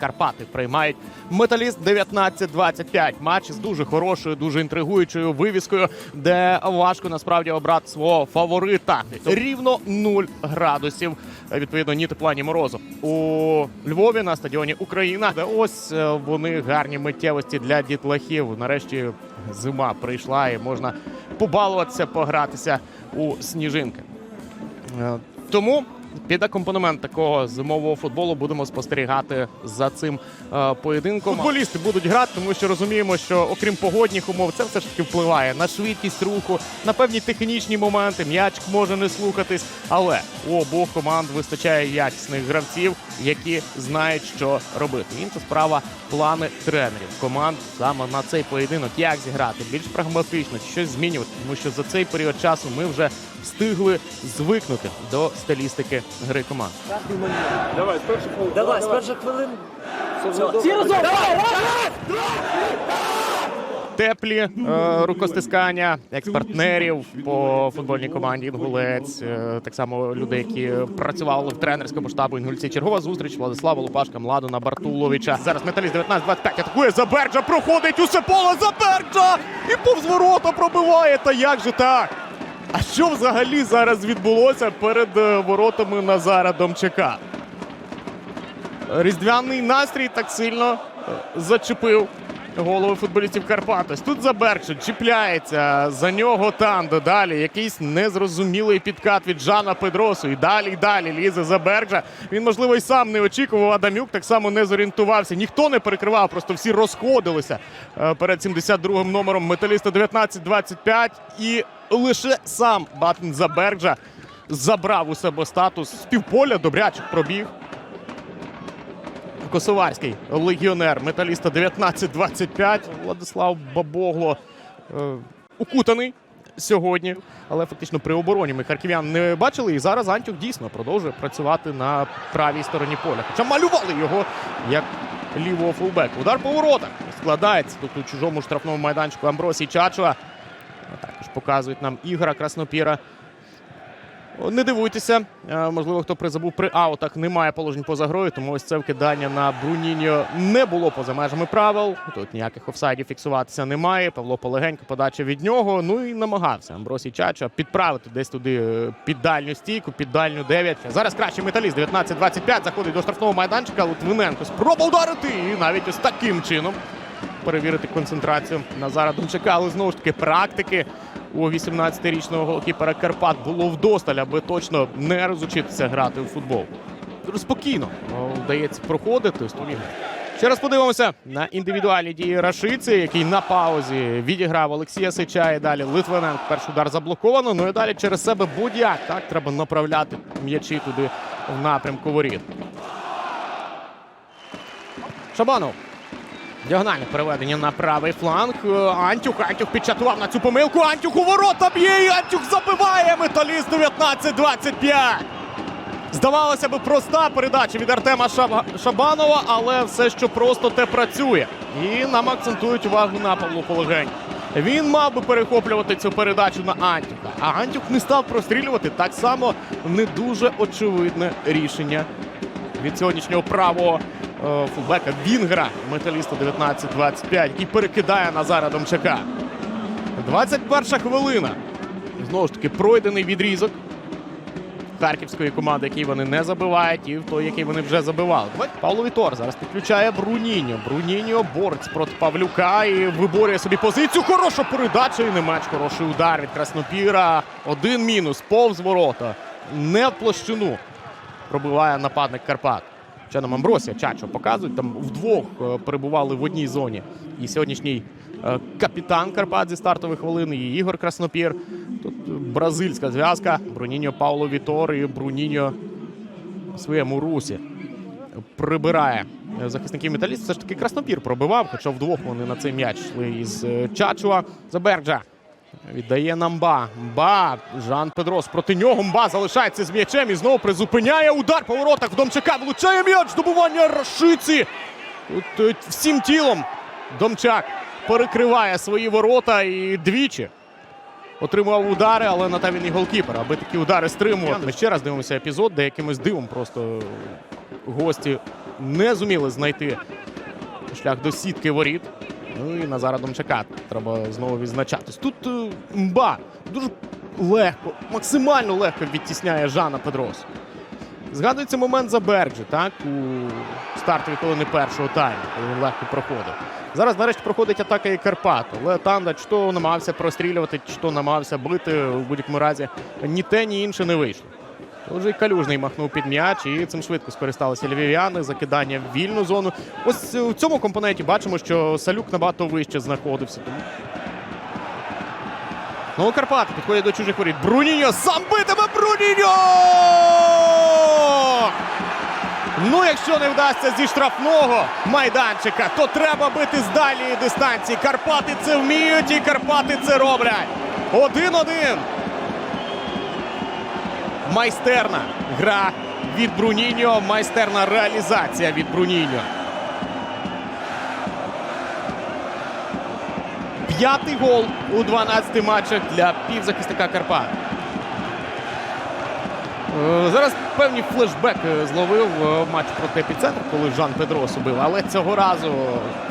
Карпати приймають металіст 19-25. Матч з дуже хорошою, дуже інтригуючою вивіскою, де важко насправді обрати свого фаворита. Рівно 0 градусів. Відповідно, ні тепла, ні морозу. У Львові на стадіоні Україна. Де ось е, вони гарні миттєвості для дітлахів. Нарешті зима прийшла і можна побалуватися, погратися у сніжинки. Е, Тому під акомпанемент такого зимового футболу будемо спостерігати за цим е, поєдинком. Футболісти будуть грати, тому що розуміємо, що окрім погодних умов, це все ж таки впливає на швидкість руху, на певні технічні моменти. М'яч може не слухатись, але у обох команд вистачає якісних гравців, які знають, що робити. Інша справа плани тренерів команд саме на цей поєдинок. Як зіграти більш прагматично, щось змінювати, тому що за цей період часу ми вже встигли звикнути до стилістики гри команд. Давай, з перших хвилин. Давай, з перших хвилин. Всі разом! Теплі е, рукостискання екс-партнерів по футбольній команді Інгулець. е, так само люди, які працювали в тренерському штабу Інгульці. Чергова зустріч Владислава Лупашка, Младона Бартуловича. Зараз металіст 19-25 атакує Заберджа, проходить усе поле Заберджа і повз ворота пробиває. Та як же так? А що взагалі зараз відбулося перед е, воротами Назара Домчака? Різдвяний настрій так сильно е, зачепив голови футболістів Карпат. Ось Тут Заберчик чіпляється за нього Тандо. Далі якийсь незрозумілий підкат від Жана Педросу. І далі, і далі лізе Заберджа. Він, можливо, і сам не очікував. Адамюк так само не зорієнтувався. Ніхто не перекривав, просто всі розходилися е, перед 72-м номером металіста 19-25. І лише сам Батн Заберджа забрав у себе статус з півполя, добрячих пробіг. Косоварський легіонер металіста 19-25. Владислав Бабогло е, укутаний сьогодні, але фактично при обороні ми харків'ян не бачили. І зараз Антюх дійсно продовжує працювати на правій стороні поля. Хоча малювали його як лівого фулбеку. Удар по воротах складається тут у чужому штрафному майданчику Амбросій Чачуа. Також показують нам Ігора Краснопіра. Не дивуйтеся, Е, можливо, хто призабув при аутах, немає положень поза грою, тому ось це вкидання на Бруніньо не було поза межами правил. Тут ніяких офсайдів фіксуватися немає. Павло полегенько подача від нього. Ну і намагався Амбросій Чача підправити десь туди е, під дальню стійку, під дальню 9. Зараз кращий металіст 19-25 заходить до штрафного майданчика. Литвиненко спробував ударити і навіть ось таким чином перевірити концентрацію Назара Думчака. Але знову ж таки практики у 18-річного голкіпера Карпат було вдосталь, аби точно не розучитися грати у футбол. Спокійно вдається проходити. Ще раз подивимося на індивідуальні дії Рашиці, який на паузі відіграв Олексія Сича і далі Литвиненко. Перший удар заблоковано. Ну і далі через себе будь-як. Так треба направляти м'ячі туди в напрямку воріт. Шабанов. Діагональне переведення на правий фланг. Антюх. Антюх підчатував на цю помилку. Антюх у ворота б'є. і Антюх забиває. Металіст 19-25. Здавалося би, проста передача від Артема Шабанова, але все, що просто те працює. І нам акцентують увагу на Павлу Полегень. Він мав би перехоплювати цю передачу на Антюха. А Антюх не став прострілювати. Так само не дуже очевидне рішення від сьогоднішнього правого фулбека Вінгера, металіста 19-25, який перекидає Назара Домчака. 21 хвилина. Знову ж таки, пройдений відрізок харківської команди, який вони не забивають, і в той, який вони вже забивали. Павло Вітор зараз підключає Бруніньо. Бруніньо бореться проти Павлюка і виборює собі позицію. Хороша передача і не меч. Хороший удар від Краснопіра. Один мінус. Повз ворота. Не в площину пробиває нападник Карпат. Ще нам Амбросія Чачо показують. Там вдвох е, перебували в одній зоні. І сьогоднішній е, капітан Карпат зі стартової хвилини, і Ігор Краснопір. Тут бразильська зв'язка. Бруніньо Пауло Вітор і Бруніньо у своєму русі прибирає е, захисників металіст. Все ж таки Краснопір пробивав, хоча вдвох вони на цей м'яч йшли із Чачуа. Заберджа. Віддає нам Мба. Мба. Жан Педрос проти нього. Мба залишається з м'ячем і знову призупиняє удар по воротах Домчака. Влучає м'яч. Добування Рашиці. Тут е, всім тілом Домчак перекриває свої ворота і двічі. Отримував удари, але на те він і голкіпер. Аби такі удари стримувати. Ми ще раз дивимося епізод, де якимось дивом просто гості не зуміли знайти шлях до сітки воріт. Ну і Назара Домчака треба знову відзначатись. Тут е, мба дуже легко, максимально легко відтісняє Жана Педрос. Згадується момент за Берджі, так, у стартові хвилини першого тайму, коли він легко проходив. Зараз нарешті проходить атака і Карпат. Але Танда чи то намагався прострілювати, чи то намагався бити. У будь-якому разі ні те, ні інше не вийшло. Вже й Калюжний махнув під м'яч, і цим швидко скористалися львів'яни. Закидання в вільну зону. Ось у цьому компоненті бачимо, що Салюк набагато вище знаходився. Ну, Карпати підходять до чужих воріт. Бруніньо сам битиме Бруніньо! Ну, якщо не вдасться зі штрафного майданчика, то треба бити з дальньої дистанції. Карпати це вміють і Карпати це роблять. Один-один. Майстерна гра від Бруніньо. Майстерна реалізація від Бруніньо. П'ятий гол у 12 матчах для півзахисника Карпат. Е, Зараз певні флешбек зловив е, матч проти епіцентру, коли Жан Педрос убив. Але цього разу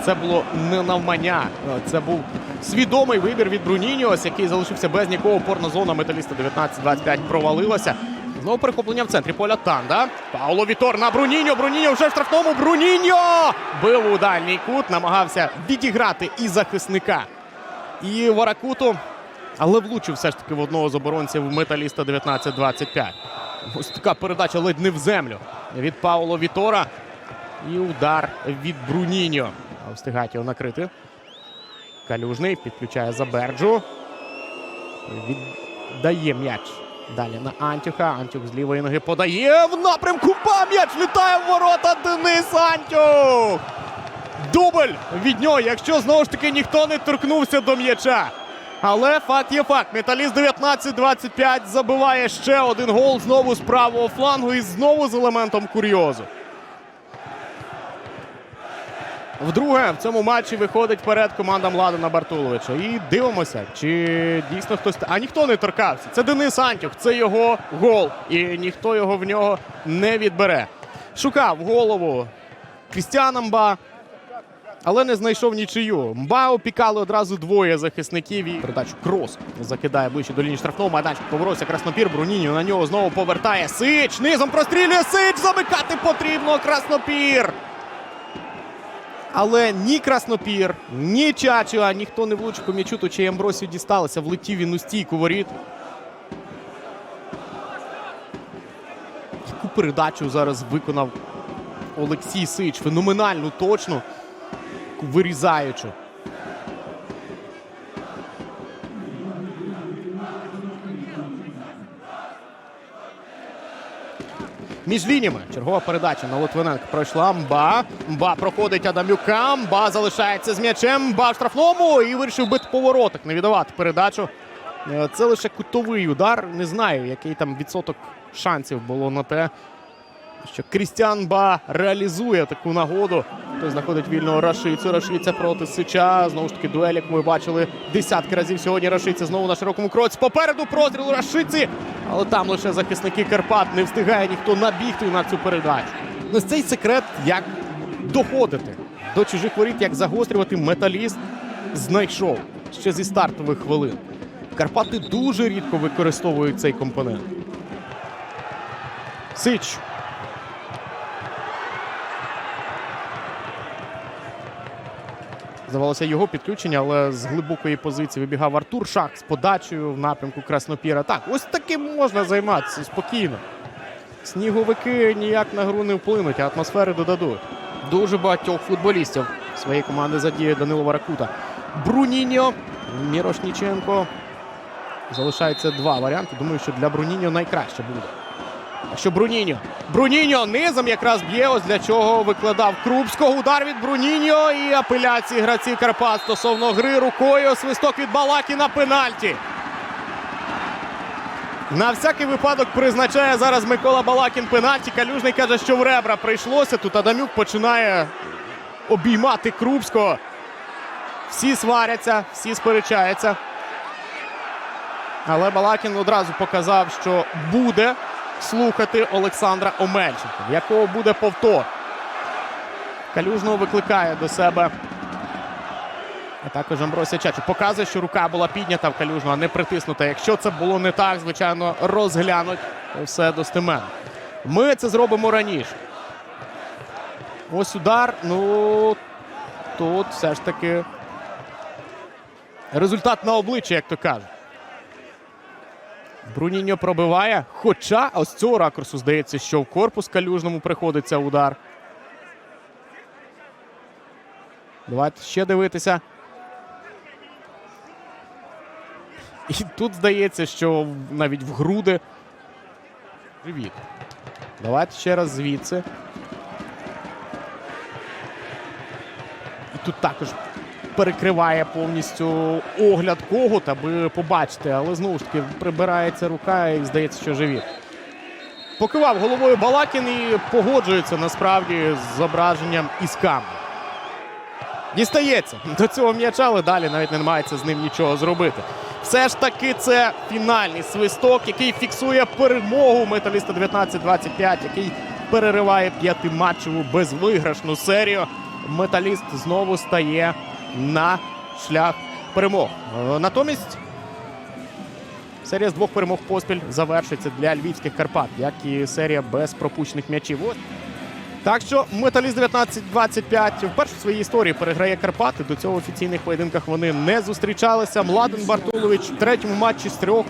це було не навмання. Е, Це був свідомий вибір від Бруніньос, який залишився без нікого. Опорна зона металіста 19-25 провалилася. Знову перехоплення в центрі поля Танда. Пауло Вітор на Бруніньо. Бруніньо вже в штрафному. Бруніньо! Бив у дальній кут, намагався відіграти і захисника, і Варакуту. Але влучив все ж таки в одного з оборонців металіста 19-25. Ось така передача ледь не в землю від Пауло Вітора. І удар від Бруніньо. Встигають його накрити. Калюжний підключає Заберджу. Віддає м'яч. Далі на Антюха. Антюх з лівої ноги подає в напрямку. Па! М'яч літає в ворота. Денис Антюх. Дубль від нього, якщо знову ж таки ніхто не торкнувся до м'яча. Але факт є факт. Металіст 19-25 забиває ще один гол знову з правого флангу і знову з елементом курйозу. Вдруге в цьому матчі виходить вперед команда Младена Бартуловича. І дивимося, чи дійсно хтось. А ніхто не торкався. Це Денис Антюх, це його гол. І ніхто його в нього не відбере. Шукав голову Крістіана Мба, але не знайшов нічию. Мба опікали одразу двоє захисників. І передачу крос закидає ближче до лінії штрафного майданчика. Поворотся Краснопір. Бруніньо на нього знову повертає. Сич. Низом прострілює Сич. Замикати потрібно. Краснопір. Але ні Краснопір, ні Чачуа, ніхто не влучив по м'ячу, то чи Ямбросі дісталося. Влетів він у стійку воріт. Яку передачу зараз виконав Олексій Сич. Феноменальну точно. Вирізаючу. Між лініями чергова передача на Литвиненка пройшла. Мба. Мба проходить Адамюка. Мба залишається з м'ячем. Мба в штрафному і вирішив бити повороток, не віддавати передачу. Е, Це лише кутовий удар. Не знаю, який там відсоток шансів було на те, що Крістіан Ба реалізує таку нагоду. Той знаходить вільного Рашицю. Рашиця проти Сича. Знову ж таки, дуель, як ми бачили десятки разів сьогодні. Рашиця знову на широкому кроці. Попереду простріл Рашиці. Але там лише захисники Карпат не встигає ніхто набігти на цю передачу. Ось цей секрет, як доходити до чужих воріт, як загострювати металіст, знайшов ще зі стартових хвилин. Карпати дуже рідко використовують цей компонент. Сич. Здавалося, його підключення, але з глибокої позиції вибігав Артур Шах з подачею в напрямку Краснопіра. Так, ось таким можна займатися спокійно. Сніговики ніяк на гру не вплинуть, а атмосфери додадуть. Дуже багатьох футболістів своєї команди задіє Данило Варакута. Бруніньо, Мірошніченко. Залишається два варіанти. Думаю, що для Бруніньо найкраще буде. А що Бруніньо? Бруніньо низом якраз б'є. Ось для чого викладав Крупського. Удар від Бруніньо і апеляції гравців Карпат стосовно гри рукою. Свисток від Балакі на пенальті. На всякий випадок призначає зараз Микола Балакін пенальті. Калюжний каже, що в ребра прийшлося. Тут Адамюк починає обіймати Крупського. Всі сваряться, всі сперечаються. Але Балакін одразу показав, що буде слухати Олександра Омельченка, в якого буде повтор. Калюжного викликає до себе. А також Амбросія Чачу. Показує, що рука була піднята в Калюжного, а не притиснута. Якщо це було не так, звичайно, розглянуть все достеменно. Ми це зробимо раніше. Ось удар. Ну тут все ж таки результат на обличчя, як то кажуть. Бруніньо пробиває. Хоча ось цього ракурсу здається, що в корпус калюжному приходиться удар. Давайте ще дивитися. І тут здається, що навіть в груди. Живіт. Давайте ще раз звідси. І тут також перекриває повністю огляд когут, аби побачити, але знову ж таки прибирається рука і здається, що живіт. Покивав головою Балакін і погоджується насправді з зображенням із камери. Дістається до цього м'яча, але далі навіть не намагається з ним нічого зробити. Все ж таки, це фінальний свисток, який фіксує перемогу металіста 19-25, який перериває п'ятиматчеву безвиграшну серію. Металіст знову стає на шлях перемог. Е, Натомість серія з двох перемог поспіль завершиться для львівських Карпат, як і серія без пропущених м'ячів. Так що металіст 19-25 вперше в своїй історії переграє Карпати. До цього в офіційних поєдинках вони не зустрічалися. Младен Бартулович в третьому матчі з трьох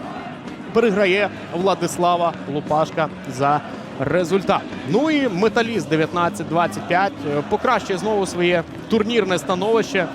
переграє Владислава Лупашка за результат. Ну і металіст 19-25 е, покращує знову своє турнірне становище.